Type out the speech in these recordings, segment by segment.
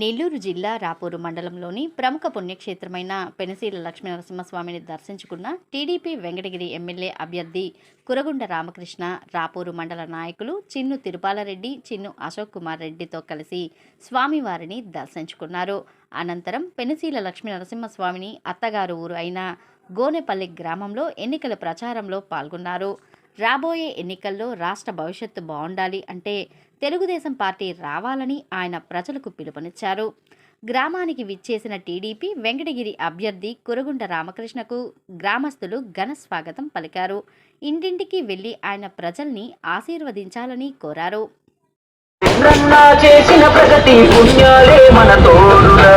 నెల్లూరు జిల్లా రాపూరు మండలంలోని ప్రముఖ పుణ్యక్షేత్రమైన పెనసీల లక్ష్మీనరసింహస్వామిని దర్శించుకున్న టీడీపీ వెంకటగిరి ఎమ్మెల్యే అభ్యర్థి కురగుండ రామకృష్ణ రాపూరు మండల నాయకులు చిన్ను తిరుపాలరెడ్డి చిన్ను అశోక్ కుమార్ రెడ్డితో కలిసి స్వామివారిని దర్శించుకున్నారు. అనంతరం పెనసీల లక్ష్మీ నరసింహస్వామిని అత్తగారు ఊరు అయిన గోనెపల్లి గ్రామంలో ఎన్నికల ప్రచారంలో పాల్గొన్నారు. రాబోయే ఎన్నికల్లో రాష్ట్ర భవిష్యత్తు బాగుండాలి అంటే తెలుగుదేశం పార్టీ రావాలని ఆయన ప్రజలకు పిలుపునిచ్చారు. గ్రామానికి విచ్చేసిన టీడీపీ వెంకటగిరి అభ్యర్థి కురగుంట రామకృష్ణకు గ్రామస్తులు ఘన స్వాగతం పలికారు. ఇంటింటికి వెళ్ళి ఆయన ప్రజల్ని ఆశీర్వదించాలని కోరారు. చేసిన ప్రగతి పుణ్యాలే మన తోడురా.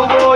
ডুবো